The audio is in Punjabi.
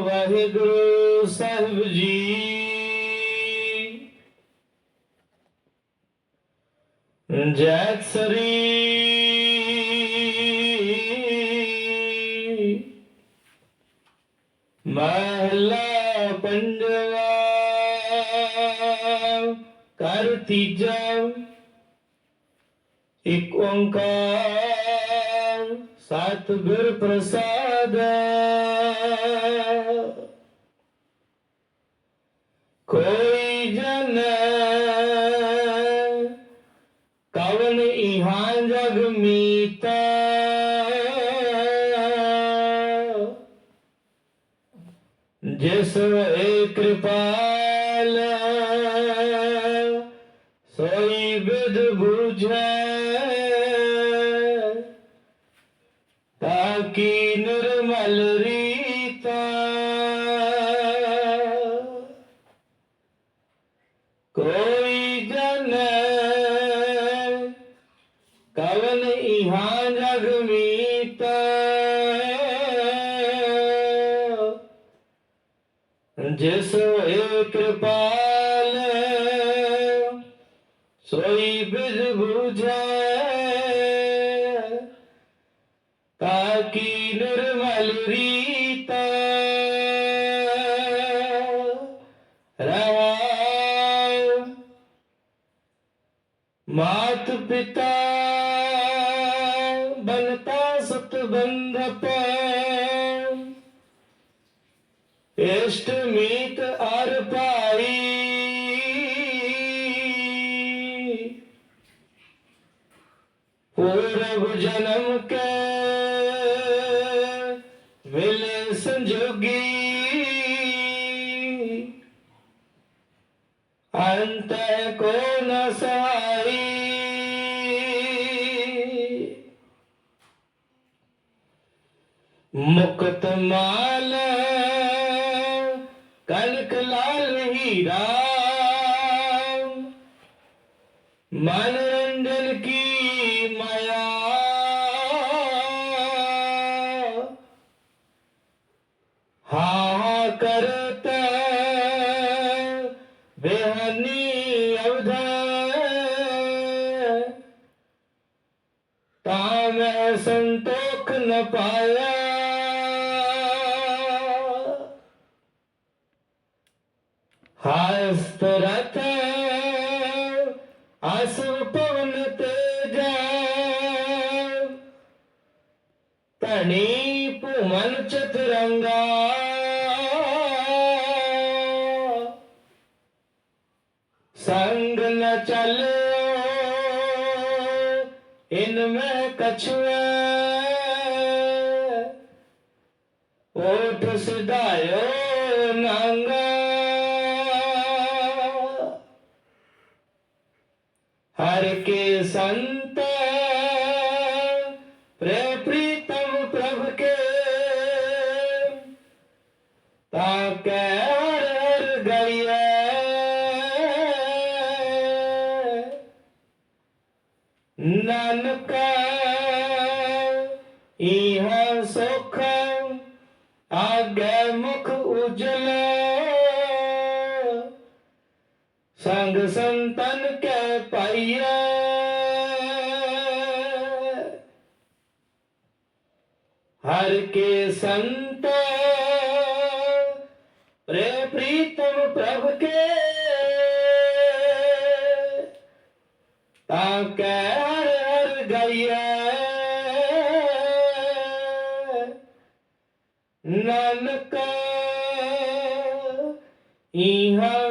ਵਾਹਿਗੁਰੂ ਸਾਹਿਬ ਜੀ। ਜੈਤ ਸਰੀ ਮਹਲਾ ਪੰਜਵਾ ਕਰ ਤੀਜਾ। ਇਕ ਓੰਕਾਰ ਸਤਿਗੁਰ ਪ੍ਰਸਾਦ। ਕੋਈ ਜਨ ਕਵਨ ਇਹਾਂ ਜਗ ਮੀਤਾ। ਜਿਸ ਏ ਕਿਰਪਾਲ ਸੋਈ ਵਿਦ ਬੁਝੈ। ਕਵਨ ਇਹਾਂ ਜਗ ਮੀਤਾ। ਜਿਸ ਹੋਏ ਕਿਰਪਾਲ ਸੋਈ ਬਿਜ ਬੁਝੈ। ਤਾਕੀ ਨਿਰਮਲ ਰੀਤਾ। ਰਵਾਉ ਬੰਧਪ ਇਸ਼ਟ ਮੀਤ ਅਰ ਭਾਈ। ਪੂਰਬ ਜਨਮ ਕੇ ਮਿਲੇ ਸੰਜੋਗੀ। ਅੰਤ ਕੋ ਨ ਸਹਾਈ ਮੁਕਤ ਮਾਲ, ਕਲਕ ਲਾਲ ਹੀਰਾ। ਮਨ ਰੰਡਨ ਕੀ ਮਾਇਆ। ਹਾ ਕਰਤ, ਬਿਹਨੀ ਅਵਧ। ਤਾਂ ਮੈਂ ਸੰਤੋਖ ਨ ਪਾਇਆ। ਹਸਤਰਥ ਅਸੁ ਪਵਨ ਤੇਜ ਧਣੀ ਭੂਮਨ ਚਤਰੰਗਾ। ਸੰਗ ਨ ਚਲਿਓ ਇਨ ਮੈਂ ਕਛੁਐ। ਓਠ ਸਿਧਾਇਓ ਹਰ ਕੇ ਸੰਤ ਪ੍ਰੇ ਪ੍ਰੀਤਮ ਪ੍ਰਭ ਕੇ ਤਾ ਕੈ ਹਰ ਹਰ ਗਈਐ ਨਾਨਕਾ ਸੰਗ ਸੰਤਨ ਕੈ ਪਾਈਐ ਹਰ ਕੇ ਸੰਤ ਪ੍ਰੇ ਪ੍ਰੀਤਮ ਪ੍ਰਭ ਕੇ ਤਾਂ ਕੈ ਹਰ ਹਰ ਗਾਈਐ ਨਾਨਕ ਇਹਾ